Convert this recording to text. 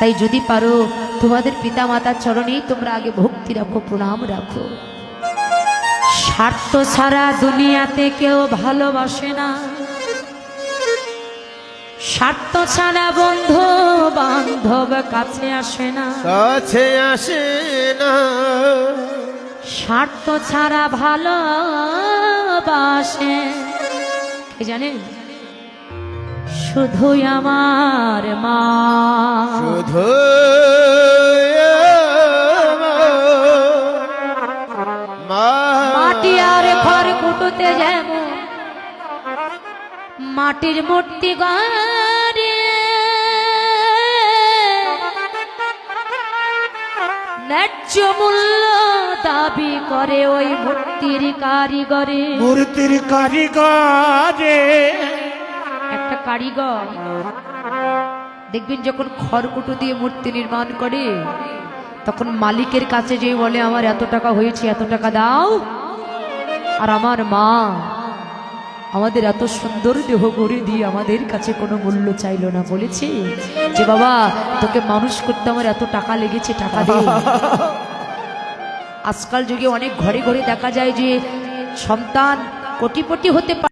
তাই যদি পারো তোমাদের পিতা মাতার চরণেই তোমরা আগে ভক্তি রাখো প্রণাম রাখো। স্বার্থ ছাড়া দুনিয়াতে কেউ ভালোবাসে না। স্বার্থ ছাড়া বন্ধু বান্ধব কাছে আসে না। কাছে আসে না। স্বার্থ ছাড়া ভালোবাসে। কে জানেন শুধুই আমার মা। মা মাটি আর ঘর কুটুতে যেমন মাটির মূর্তি গড়ে। ন্যায্য মূল্য দাবি করে ওই মূর্তির কারিগরে। মূর্তির কারিগরে। একটা কারিগর। দেখবেন যখন খড়কুটো দিয়ে মূর্তি নির্মাণ করে, তখন মালিকের কাছে যে বলে, আমার এত টাকা হয়েছে, এত টাকা দাও। আর আমার মা আমাদের এত সুন্দর দেহ গড়ে দিয়ে আমাদের কাছে কোনো মূল্য চাইলো না। বলেছে যে, বাবা, তোকে মানুষ করতে আমার এত টাকা লেগেছে, টাকা দে। আজকাল যুগে অনেক ঘরে ঘরে দেখা যায় যে সন্তান কোটিপটি হতে